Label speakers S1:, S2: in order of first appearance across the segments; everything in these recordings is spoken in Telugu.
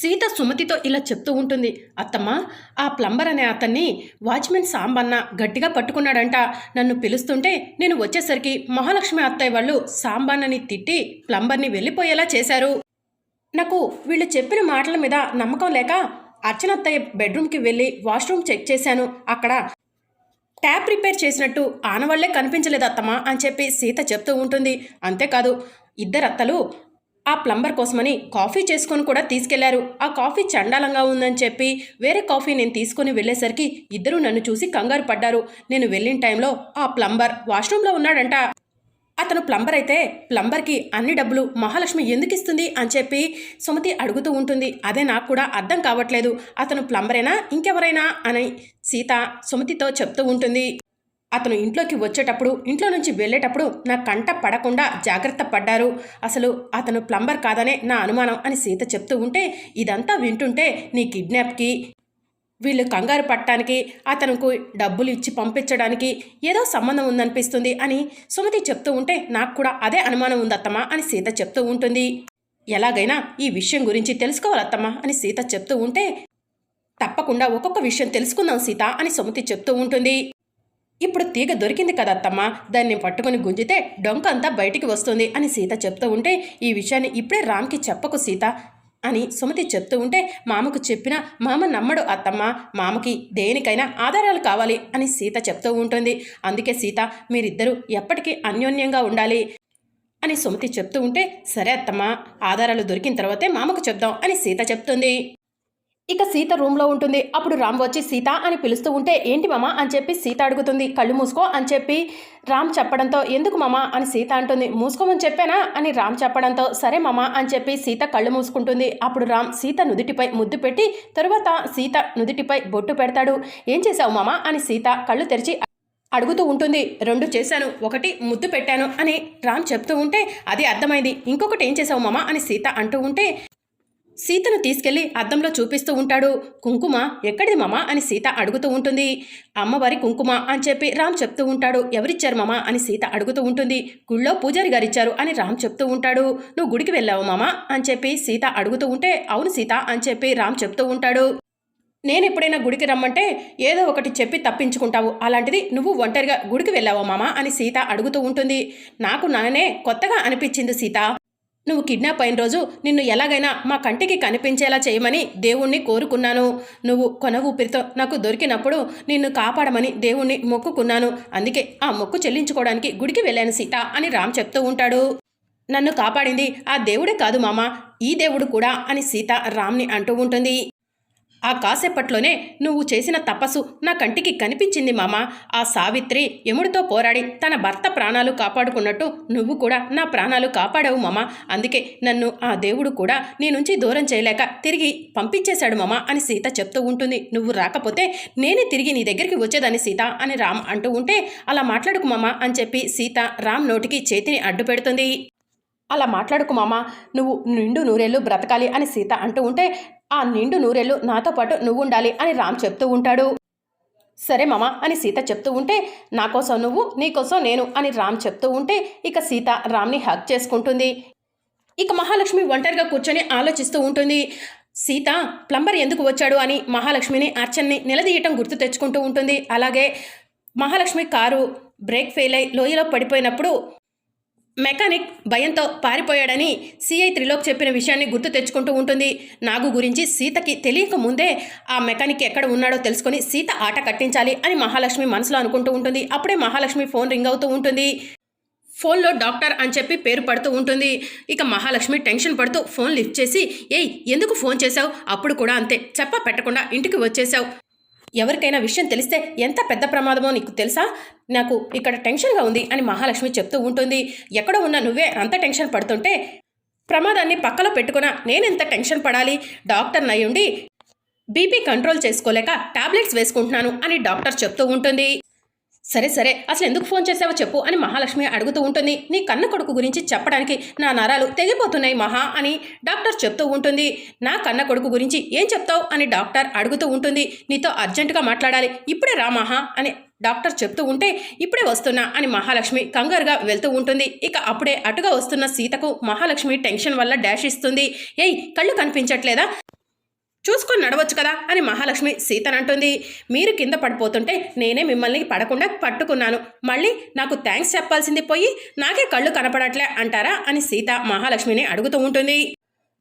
S1: సీత సుమతితో ఇలా చెప్తూ ఉంటుంది. అత్తమ్మ ఆ ప్లంబర్ అనే అతన్ని వాచ్మెన్ సాంబన్న గట్టిగా పట్టుకున్నాడంట. నన్ను పిలుస్తుంటే నేను వచ్చేసరికి మహాలక్ష్మి అత్తయ్య వాళ్ళు సాంబన్నని తిట్టి ప్లంబర్ని వెళ్ళిపోయేలా చేశారు. నాకు వీళ్ళు చెప్పిన మాటల మీద నమ్మకం లేక అర్చన అత్తయ్య బెడ్రూమ్కి వెళ్ళి వాష్రూమ్ చెక్ చేశాను. అక్కడ ట్యాప్ రిపేర్ చేసినట్టు ఆనవాళ్ళే కనిపించలేదు అత్తమ్మ అని చెప్పి సీత చెప్తూ ఉంటుంది. అంతేకాదు ఇద్దరు అత్తలు ఆ ప్లంబర్ కోసమని కాఫీ చేసుకొని కూడా తీసుకెళ్ళారు. ఆ కాఫీ చండాలంగా ఉందని చెప్పి వేరే కాఫీ నేను తీసుకొని వెళ్ళేసరికి ఇద్దరు నన్ను చూసి కంగారు పడ్డారు. నేను వెళ్ళిన టైంలో ఆ ప్లంబర్ వాష్రూమ్లో ఉన్నాడంట. అతను ప్లంబర్ అయితే ప్లంబర్కి అన్ని డబ్బులు మహాలక్ష్మి ఎందుకు ఇస్తుంది అని చెప్పి సుమతి అడుగుతూ ఉంటుంది. అదే నాకు కూడా అర్థం కావట్లేదు. అతను ప్లంబరేనా? ఇంకెవరైనా? అని సీత సుమతితో చెప్తూ ఉంటుంది. అతను ఇంట్లోకి వచ్చేటప్పుడు ఇంట్లో నుంచి వెళ్ళేటప్పుడు నా కంట పడకుండా జాగ్రత్త పడ్డారు. అసలు అతను ప్లంబర్ కాదనే నా అనుమానం అని సీత చెప్తూ ఉంటే ఇదంతా వింటుంటే నీ కిడ్నాప్కి వీళ్ళు కంగారు పట్టడానికి అతనుకు డబ్బులు ఇచ్చి పంపించడానికి ఏదో సంబంధం ఉందనిపిస్తుంది అని సుమతి చెప్తూ ఉంటే నాకు కూడా అదే అనుమానం ఉందత్తమ్మా అని సీత చెప్తూ ఉంటుంది. ఎలాగైనా ఈ విషయం గురించి తెలుసుకోవాలత్తమ్మా అని సీత చెప్తూ ఉంటే తప్పకుండా ఒక్కొక్క విషయం తెలుసుకుందాం సీత అని సుమతి చెప్తూ ఉంటుంది. ఇప్పుడు తీగ దొరికింది కదా అత్తమ్మ దాన్ని పట్టుకుని గుంజితే డొంక అంతా బయటికి వస్తుంది అని సీత చెప్తూ ఉంటే ఈ విషయాన్ని ఇప్పుడే రామ్కి చెప్పకు సీత అని సుమతి చెప్తూ ఉంటే మామకు చెప్పిన మామ నమ్మడు అత్తమ్మ మామకి దేనికైనా ఆధారాలు కావాలి అని సీత చెప్తూ ఉంటుంది. అందుకే సీత మీరిద్దరూ ఎప్పటికీ అన్యోన్యంగా ఉండాలి అని సుమతి చెప్తూ ఉంటే సరే అత్తమ్మ ఆధారాలు దొరికిన తర్వాతే మామకు చెప్దాం అని సీత చెప్తుంది. ఇక సీత రూమ్లో ఉంటుంది. అప్పుడు రామ్ వచ్చి సీత అని పిలుస్తూ ఉంటే ఏంటి మామ? అని చెప్పి సీత అడుగుతుంది. కళ్ళు మూసుకో అని చెప్పి రామ్ చెప్పడంతో ఎందుకు మామ? అని సీత అంటుంది. మూసుకోమని చెప్పానా? అని రామ్ చెప్పడంతో సరే మామ అని చెప్పి సీత కళ్ళు మూసుకుంటుంది. అప్పుడు రామ్ సీత నుదిటిపై ముద్దు పెట్టి తరువాత సీత నుదిటిపై బొట్టు పెడతాడు. ఏం చేశావు మామ? అని సీత కళ్ళు తెరిచి అడుగుతూ ఉంటుంది. రెండు చేశాను. ఒకటి ముద్దు పెట్టాను అని రామ్ చెప్తూ ఉంటే అది అర్థమైంది. ఇంకొకటి ఏం చేశావు మామ? అని సీత అంటూ ఉంటే సీతను తీసుకెళ్ళి అద్దంలో చూపిస్తూ ఉంటాడు. కుంకుమ ఎక్కడిది మమా? అని సీత అడుగుతూ ఉంటుంది. అమ్మవారి కుంకుమ అని చెప్పి రామ్ చెప్తూ ఉంటాడు. ఎవరిచ్చారు మమా? అని సీత అడుగుతూ ఉంటుంది. గుళ్ళో పూజారి గారిచ్చారు అని రామ్ చెప్తూ ఉంటాడు. నువ్వు గుడికి వెళ్ళావు మమా? అని చెప్పి సీత అడుగుతూ ఉంటే అవును సీత అని చెప్పి రామ్ చెప్తూ ఉంటాడు. నేను ఎప్పుడైనా గుడికి రమ్మంటే ఏదో ఒకటి చెప్పి తప్పించుకుంటావు. అలాంటిది నువ్వు ఒంటరిగా గుడికి వెళ్ళావా మామా? అని సీత అడుగుతూ ఉంటుంది. నాకు నానే కొత్తగా అనిపించింది సీత. నువ్వు కిడ్నాప్ అయిన రోజు నిన్ను ఎలాగైనా మా కంటికి కనిపించేలా చేయమని దేవుణ్ణి కోరుకున్నాను. నువ్వు కొన ఊపిరితో నాకు దొరికినప్పుడు నిన్ను కాపాడమని దేవుణ్ణి మొక్కుకున్నాను. అందుకే ఆ మొక్కు చెల్లించుకోవడానికి గుడికి వెళ్ళాను సీత అని రామ్ చెప్తూ ఉంటాడు. నన్ను కాపాడింది ఆ దేవుడే కాదు మామ ఈ దేవుడు కూడా అని సీత రామ్ని అంటూ ఉంటుంది. ఆ కాసేపట్లోనే నువ్వు చేసిన తపస్సు నా కంటికి కనిపించింది మామ. ఆ సావిత్రి యముడితో పోరాడి తన భర్త ప్రాణాలు కాపాడుకున్నట్టు నువ్వు కూడా నా ప్రాణాలు కాపాడావు మామ. అందుకే నన్ను ఆ దేవుడు కూడా నీ నుంచి దూరం చేయలేక తిరిగి పంపించేశాడు మామ అని సీత చెప్తూ ఉంటుంది. నువ్వు రాకపోతే నేనే తిరిగి నీ దగ్గరికి వచ్చేదాన్ని సీత అని రామ్ అంటూ ఉంటే అలా మాట్లాడుకు మామ అని చెప్పి సీత రామ్ నోటికి చేతిని అడ్డు పెడుతుంది అలా మాట్లాడుకు మామ నువ్వు నిండు నూరేళ్ళు బ్రతకాలి అని సీత అంటూ ఉంటే ఆ నిండు నూరేళ్ళు నాతో పాటు నువ్వు ఉండాలి అని రామ్ చెప్తూ ఉంటాడు. సరే మామ అని సీత చెప్తూ ఉంటే నా కోసం నువ్వు నీకోసం నేను అని రామ్ చెప్తూ ఉంటే ఇక సీత రామ్ని హక్ చేసుకుంటుంది. ఇక మహాలక్ష్మి ఒంటరిగా కూర్చొని ఆలోచిస్తూ ఉంటుంది. సీత ప్లంబర్ ఎందుకు వచ్చాడు అని మహాలక్ష్మిని అర్చన్ని నిలదీయటం గుర్తు తెచ్చుకుంటూ ఉంటుంది. అలాగే మహాలక్ష్మి కారు బ్రేక్ ఫెయిల్ అయి లోయలో పడిపోయినప్పుడు మెకానిక్ భయంతో పారిపోయాడని సిఐ త్రిలోక్ చెప్పిన విషయాన్ని గుర్తు తెచ్చుకుంటూ ఉంటుంది. నాగు గురించి సీతకి తెలియక ముందే ఆ మెకానిక్ ఎక్కడ ఉన్నాడో తెలుసుకొని సీత ఆట కట్టించాలి అని మహాలక్ష్మి మనసులో అనుకుంటూ ఉంటుంది. అప్పుడే మహాలక్ష్మి ఫోన్ రింగ్ అవుతూ ఉంటుంది. ఫోన్లో డాక్టర్ అని చెప్పి పేరు పడుతూ ఉంటుంది. ఇక మహాలక్ష్మి టెన్షన్ పడుతూ ఫోన్ లిఫ్ట్ చేసి ఏయ్ ఎందుకు ఫోన్ చేశావు? అప్పుడు కూడా అంతే. చెప్ప పెట్టకుండా ఇంటికి వచ్చేసావు ఎవరికైనా విషయం తెలిస్తే ఎంత పెద్ద ప్రమాదమో నీకు తెలుసా? నాకు ఇక్కడ టెన్షన్గా ఉంది అని మహాలక్ష్మి చెప్తూ ఉంటుంది. ఎక్కడ ఉన్నా నువ్వే అంత టెన్షన్ పడుతుంటే ప్రమాదాన్ని పక్కలో పెట్టుకున్నా నేనెంత టెన్షన్ పడాలి? డాక్టర్ నయ్యుండి బీపీ కంట్రోల్ చేసుకోలేక టాబ్లెట్స్ వేసుకుంటున్నాను అని డాక్టర్ చెప్తూ ఉంటుంది. సరే సరే. అసలు ఎందుకు ఫోన్ చేసావో చెప్పు అని మహాలక్ష్మి అడుగుతూ ఉంటుంది. నీ కన్న కొడుకు గురించి చెప్పడానికి నా నరాలు తెగిపోతున్నాయి మహా అని డాక్టర్ చెప్తూ ఉంటుంది. నా కన్న కొడుకు గురించి ఏం చెప్తావు అని డాక్టర్ అడుగుతూ ఉంటుంది. నీతో అర్జెంటుగా మాట్లాడాలి. ఇప్పుడే రా మహా అని డాక్టర్ చెప్తూ ఉంటే ఇప్పుడే వస్తున్నా అని మహాలక్ష్మి కంగారుగా వెళ్తూ ఉంటుంది. ఇక అప్పుడే అటుగా వస్తున్న సీతకు మహాలక్ష్మి టెన్షన్ వల్ల డాష్ ఇస్తుంది. ఏయ్ కళ్ళు కనిపించట్లేదా? చూసుకొని నడవచ్చు కదా అని మహాలక్ష్మి సీతనంటుంది. మీరు కింద పడిపోతుంటే నేనే మిమ్మల్ని పడకుండా పట్టుకున్నాను. మళ్ళీ నాకు థ్యాంక్స్ చెప్పాల్సింది పోయి నాకే కళ్ళు కనపడట్లే అంటారా అని సీత మహాలక్ష్మిని అడుగుతూ ఉంటుంది.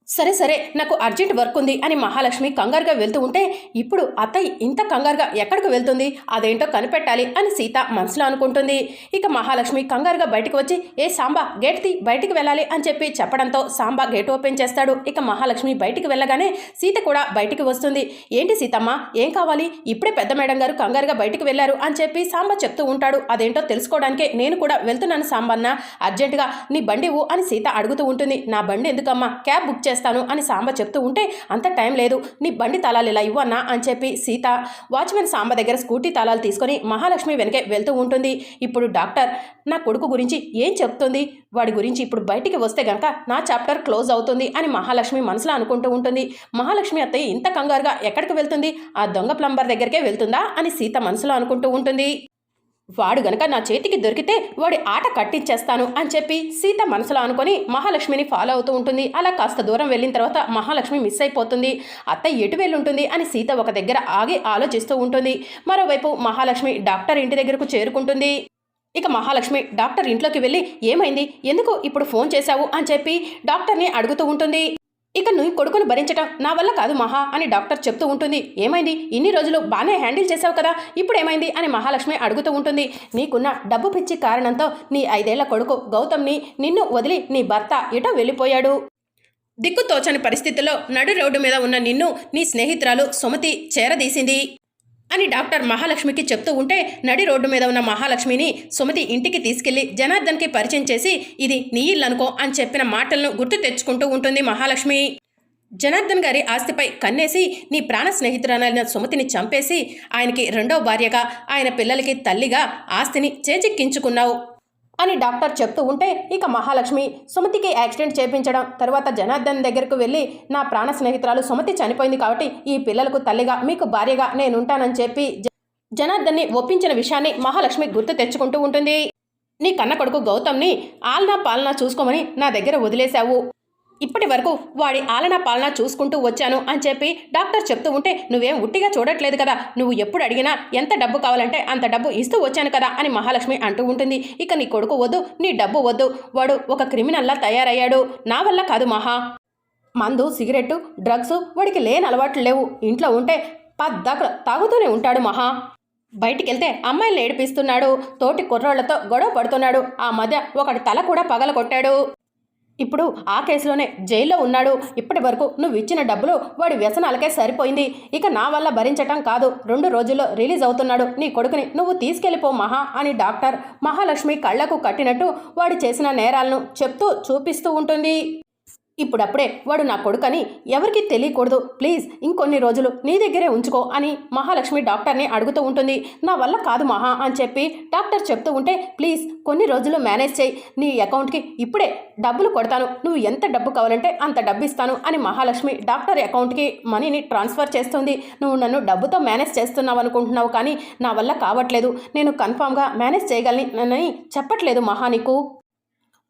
S1: సరే సరే నాకు అర్జెంట్ వర్క్ ఉంది అని మహాలక్ష్మి కంగారుగా వెళ్తూ ఉంటే ఇప్పుడు అత్తయ్య ఇంత కంగారుగా ఎక్కడికి వెళ్తుంది? అదేంటో కనిపెట్టాలి అని సీత మనసులో అనుకుంటుంది. ఇక మహాలక్ష్మి కంగారుగా బయటకు వచ్చి ఏ సాంబా గేట్ తీ బయటికి వెళ్ళాలి అని చెప్పి చెప్పడంతో సాంబా గేట్ ఓపెన్ చేస్తాడు. ఇక మహాలక్ష్మి బయటికి వెళ్ళగానే సీత కూడా బయటికి వస్తుంది. ఏంటి సీతమ్మ ఏం కావాలి? ఇప్పుడే పెద్ద మేడం గారు కంగారుగా బయటికి వెళ్ళారు అని చెప్పి సాంబా చెప్తూ ఉంటాడు. అదేంటో తెలుసుకోవడానికే నేను కూడా వెళ్తున్నాను సాంబన్న అర్జెంటుగా నీ బండి అని సీత అడుగుతూ ఉంటుంది. నా బండి ఎందుకమ్మా? క్యాబ్ బుక్ చేస్తాను. అని సాంబ చెప్తూ ఉంటే అంత టైం లేదు. నీ బండి తాళాలు ఇలా ఇవ్వన్నా అని చెప్పి సీత వాచ్మెన్ సాంబ దగ్గర స్కూటీ తాళాలు తీసుకొని మహాలక్ష్మి వెనకే వెళ్తూ ఉంటుంది. ఇప్పుడు డాక్టర్ నా కొడుకు గురించి ఏం చెప్తుంది? వాడి గురించి ఇప్పుడు బయటికి వస్తే గనక నా చాప్టర్ క్లోజ్ అవుతుంది అని మహాలక్ష్మి మనసులో అనుకుంటూ ఉంటుంది. మహాలక్ష్మి అత్తయ్య ఇంత కంగారుగా ఎక్కడికి వెళ్తుంది? ఆ దొంగ ప్లంబర్ దగ్గరికే వెళ్తుందా? అని సీత మనసులో అనుకుంటూ ఉంటుంది. వాడు గనక నా చేతికి దొరికితే వాడి ఆట కట్టించేస్తాను అని చెప్పి సీత మనసులో అనుకొని మహాలక్ష్మిని ఫాలో అవుతూ ఉంటుంది. అలా కాస్త దూరం వెళ్ళిన తర్వాత మహాలక్ష్మి మిస్ అయిపోతుంది. అత్త ఎటు వెళ్ళుంటుంది అని సీత ఒక దగ్గర ఆగి ఆలోచిస్తూ ఉంటుంది. మరోవైపు మహాలక్ష్మి డాక్టర్ ఇంటి దగ్గరకు చేరుకుంటుంది. ఇక మహాలక్ష్మి డాక్టర్ ఇంట్లోకి వెళ్ళి ఏమైంది? ఎందుకు ఇప్పుడు ఫోన్ చేశావు? అని చెప్పి డాక్టర్ని అడుగుతూ ఉంటుంది. ఇక నువ్వు కొడుకును భరించటం నా వల్ల కాదు మహా అని డాక్టర్ చెప్తూ ఉంటుంది. ఏమైంది? ఇన్ని రోజులు బాగానే హ్యాండిల్ చేసావు కదా? ఇప్పుడు ఏమైంది? అని మహాలక్ష్మి అడుగుతూ ఉంటుంది. నీకున్న డబ్బు పిచ్చి కారణంతో నీ ఐదేళ్ళ కొడుకు గౌతమ్ని నిన్ను వదిలి నీ భర్త ఎటో వెళ్ళిపోయాడు. దిక్కుతోచని పరిస్థితుల్లో నడు రోడ్డు మీద ఉన్న నిన్ను నీ స్నేహితురాలు సుమతి చేరదీసింది. అని డాక్టర్ మహాలక్ష్మికి చెప్తూ ఉంటే నడి రోడ్డు మీద ఉన్న మహాలక్ష్మిని సుమతి ఇంటికి తీసుకెళ్ళి జనార్దన్కి పరిచయం చేసి ఇది నీ ఇల్లు అనుకో అని చెప్పిన మాటలను గుర్తు తెచ్చుకుంటూ ఉంటుంది మహాలక్ష్మి. జనార్దన్ గారి ఆస్తిపై కన్నేసి నీ ప్రాణ స్నేహితురాలైన సుమతిని చంపేసి ఆయనకి రెండో భార్యగా ఆయన పిల్లలకి తల్లిగా ఆస్తిని చేజిక్కించుకున్నావు. అని డాక్టర్ చెప్తూ ఉంటే ఇక మహాలక్ష్మి సుమతికి యాక్సిడెంట్ చేపించడం తర్వాత జనార్దన్ దగ్గరకు వెళ్ళి నా ప్రాణ స్నేహితురాలు సుమతి చనిపోయింది కాబట్టి ఈ పిల్లలకు తల్లిగా మీకు భార్యగా నేనుంటానని చెప్పి జనార్దన్ని ఒప్పించిన విషయాన్ని మహాలక్ష్మి గుర్తు తెచ్చుకుంటూ ఉంటుంది. నీ కన్న కొడుకు గౌతమ్ని ఆల్నా పాలనా చూసుకోమని నా దగ్గర వదిలేశావు. ఇప్పటి వరకు వాడి ఆలనా పాలనా చూసుకుంటూ వచ్చాను అని చెప్పి డాక్టర్ చెప్తూ ఉంటే నువ్వేం ఉట్టిగా చూడట్లేదు కదా. నువ్వు ఎప్పుడు అడిగినా ఎంత డబ్బు కావాలంటే అంత డబ్బు ఇస్తూ వచ్చాను కదా అని మహాలక్ష్మి అంటూ ఉంటుంది. ఇక నీ కొడుకు వద్దు నీ డబ్బు వద్దు. వాడు ఒక క్రిమినల్లా తయారయ్యాడు. నా వల్ల కాదు మహా. మందు సిగరెట్టు డ్రగ్స్ వాడికి లేని అలవాట్లు లేవు. ఇంట్లో ఉంటే పద్దాక తాగుతూనే ఉంటాడు మహా. బయటికి వెళ్తే అమ్మాయిల్ని ఏడిపిస్తున్నాడు. తోటి కుర్రోళ్ళతో గొడవ పడుతున్నాడు. ఆ మధ్య ఒకటి తల కూడా పగల కొట్టాడు ఇప్పుడు ఆ కేసులోనే జైల్లో ఉన్నాడు. ఇప్పటి వరకు నువ్వు ఇచ్చిన డబ్బులు వాడి వ్యసనాలకే సరిపోయింది. ఇక నా వల్ల భరించటం కాదు. రెండు రోజుల్లో రిలీజ్ అవుతున్నాడు. నీ కొడుకుని నువ్వు తీసుకెళ్ళిపో మహా అని డాక్టర్ మహాలక్ష్మి కళ్ళకు కట్టినట్టు వాడు చేసిన నేరాలను చెప్తూ చూపిస్తూ ఉంటుంది. ఇప్పుడప్పుడే వాడు నా కొడుకని ఎవరికి తెలియకూడదు. ప్లీజ్ ఇంకొన్ని రోజులు నీ దగ్గరే ఉంచుకో అని మహాలక్ష్మి డాక్టర్ని అడుగుతూ ఉంటుంది. నా వల్ల కాదు మహా అని చెప్పి డాక్టర్ చెప్తూ ఉంటే ప్లీజ్ కొన్ని రోజులు మేనేజ్ చేయి. నీ అకౌంట్కి ఇప్పుడే డబ్బులు కొడతాను. నువ్వు ఎంత డబ్బు కావాలంటే అంత డబ్బు ఇస్తాను అని మహాలక్ష్మి డాక్టర్ అకౌంట్కి మనీని ట్రాన్స్ఫర్ చేస్తుంది. నువ్వు నన్ను డబ్బుతో మేనేజ్ చేస్తున్నావు అనుకుంటున్నావు కానీ నా వల్ల కావట్లేదు. నేను కన్ఫామ్గా మేనేజ్ చేయగలని చెప్పట్లేదు మహా నీకు.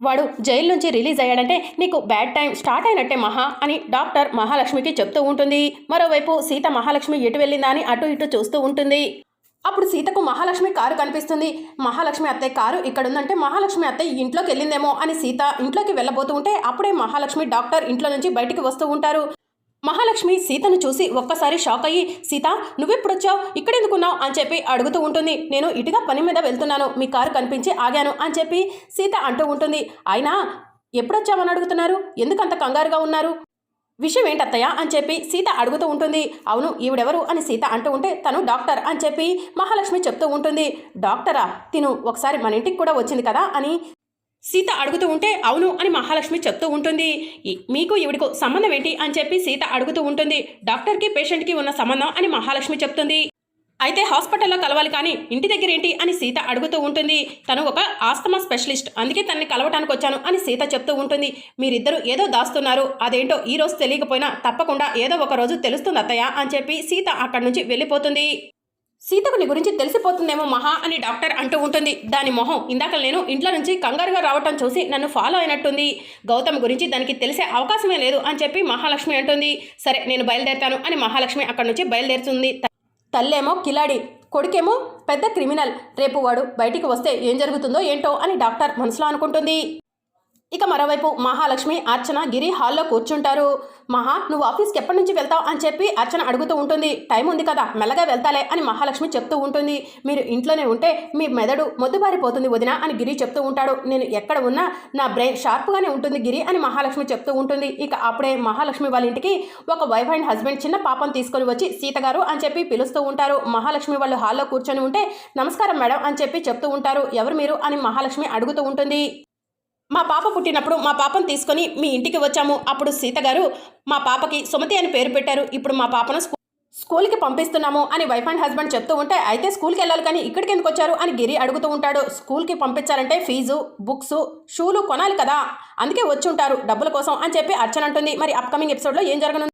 S1: వాడు జైలు నుంచి రిలీజ్ అయ్యాడంటే నీకు బ్యాడ్ టైం స్టార్ట్ అయినట్టే మహా అని డాక్టర్ మహాలక్ష్మికి చెప్తూ ఉంటుంది. మరోవైపు సీత మహాలక్ష్మి ఎటు వెళ్ళిందా అని అటు ఇటు చూస్తూ ఉంటుంది. అప్పుడు సీతకు మహాలక్ష్మి కారు కనిపిస్తుంది. మహాలక్ష్మి అత్తయ్య కారు ఇక్కడ ఉందంటే మహాలక్ష్మి అత్తయ్య ఇంట్లోకి వెళ్ళిందేమో అని సీత ఇంట్లోకి వెళ్ళబోతూ ఉంటే అప్పుడే మహాలక్ష్మి డాక్టర్ ఇంట్లో నుంచి బయటికి వస్తూ ఉంటారు. మహాలక్ష్మి సీతను చూసి ఒక్కసారి షాక్ అయ్యి సీత నువ్వెప్పుడొచ్చావు? ఇక్కడెందుకున్నావు? అని చెప్పి అడుగుతూ ఉంటుంది. నేను ఇటుగా పని మీద వెళ్తున్నాను. మీ కారు కనిపించి ఆగాను అని చెప్పి సీత అంటూ ఉంటుంది. అయినా ఎప్పుడొచ్చామని అడుగుతున్నారు? ఎందుకంత కంగారుగా ఉన్నారు? విషయం ఏంటత్తయ్య? అని చెప్పి సీత అడుగుతూ ఉంటుంది. అవును ఈవిడెవరు? అని సీత అంటూ ఉంటే తను డాక్టర్ అని చెప్పి మహాలక్ష్మి చెప్తూ ఉంటుంది. డాక్టరా? తిను ఒకసారి మన ఇంటికి కూడా వచ్చింది కదా అని సీత అడుగుతూ ఉంటే అవును అని మహాలక్ష్మి చెప్తూ ఉంటుంది. మీకు ఈవిడకు సంబంధం ఏంటి అని చెప్పి సీత అడుగుతూ ఉంటుంది. డాక్టర్కి పేషెంట్కి ఉన్న సంబంధం అని మహాలక్ష్మి చెప్తుంది. అయితే హాస్పిటల్లో కలవాలి కానీ ఇంటి దగ్గర ఏంటి అని సీత అడుగుతూ ఉంటుంది. తను ఒక ఆస్తమా స్పెషలిస్ట్ అందుకే తనని కలవటానికి వచ్చాను అని సీత చెప్తూ ఉంటుంది. మీరిద్దరూ ఏదో దాస్తున్నారు అదేంటో ఈ రోజు తెలియకపోయినా తప్పకుండా ఏదో ఒక రోజు తెలుస్తుంది అత్తయ్య అని చెప్పి సీత అక్కడి నుంచి వెళ్ళిపోతుంది. సీతకు నీ గురించి తెలిసిపోతుందేమో మహా అని డాక్టర్ అంటూ ఉంటుంది. దాని మొహం ఇందాక నేను ఇంట్లో నుంచి కంగారుగా రావటం చూసి నన్ను ఫాలో అయినట్టుంది. గౌతమ్ గురించి దానికి తెలిసే అవకాశమే లేదు అని చెప్పి మహాలక్ష్మి అంటుంది. సరే నేను బయలుదేరుతాను అని మహాలక్ష్మి అక్కడి నుంచి బయలుదేరుతుంది. తల్లేమో కిలాడి కొడుకేమో పెద్ద క్రిమినల్. రేపు వాడు బయటికి వస్తే ఏం జరుగుతుందో ఏంటో అని డాక్టర్ మనసులో అనుకుంటుంది. ఇక మరోవైపు మహాలక్ష్మి అర్చన గిరి హాల్లో కూర్చుంటారు. మహా నువ్వు ఆఫీస్కి ఎప్పటి నుంచి వెళ్తావు అని చెప్పి అర్చన అడుగుతూ ఉంటుంది. టైం ఉంది కదా మెల్లగా వెళ్తాలే అని మహాలక్ష్మి చెప్తూ ఉంటుంది. మీరు ఇంట్లోనే ఉంటే మీ మెదడు మొద్దుబారిపోతుంది వదిన అని గిరి చెప్తూ ఉంటాడు. నేను ఎక్కడ ఉన్నా నా బ్రెయిన్ షార్ప్గానే ఉంటుంది గిరి అని మహాలక్ష్మి చెప్తూ ఉంటుంది. ఇక అప్పుడే మహాలక్ష్మి వాళ్ళ ఇంటికి ఒక వైఫ్ అండ్ హస్బెండ్ చిన్న పాపం తీసుకొని వచ్చి సీత గారు అని చెప్పి పిలుస్తూ ఉంటారు. మహాలక్ష్మి వాళ్ళు హాల్లో కూర్చొని ఉంటే నమస్కారం మేడం అని చెప్పి చెప్తూ ఉంటారు. ఎవరు మీరు? అని మహాలక్ష్మి అడుగుతూ ఉంటుంది. మా పాప పుట్టినప్పుడు మా పాపను తీసుకొని మీ ఇంటికి వచ్చాము. అప్పుడు సీత గారు మా పాపకి సుమతి అని పేరు పెట్టారు. ఇప్పుడు మా పాపను స్కూ స్కూల్కి పంపిస్తున్నాము అని వైఫ్ అండ్ హస్బెండ్ చెప్తూ ఉంటే అయితే స్కూల్కి వెళ్ళాలి కానీ ఇక్కడికి ఎందుకు వచ్చారు? అని గిరి అడుగుతూ ఉంటాడు. స్కూల్కి పంపించాలంటే ఫీజు బుక్స్ షూలు కొనాలి కదా. అందుకే వచ్చి ఉంటారు డబ్బుల కోసం అని చెప్పి అర్చన అంటుంది. మరి అప్కమింగ్ ఎపిసోడ్లో ఏం జరగనుంది?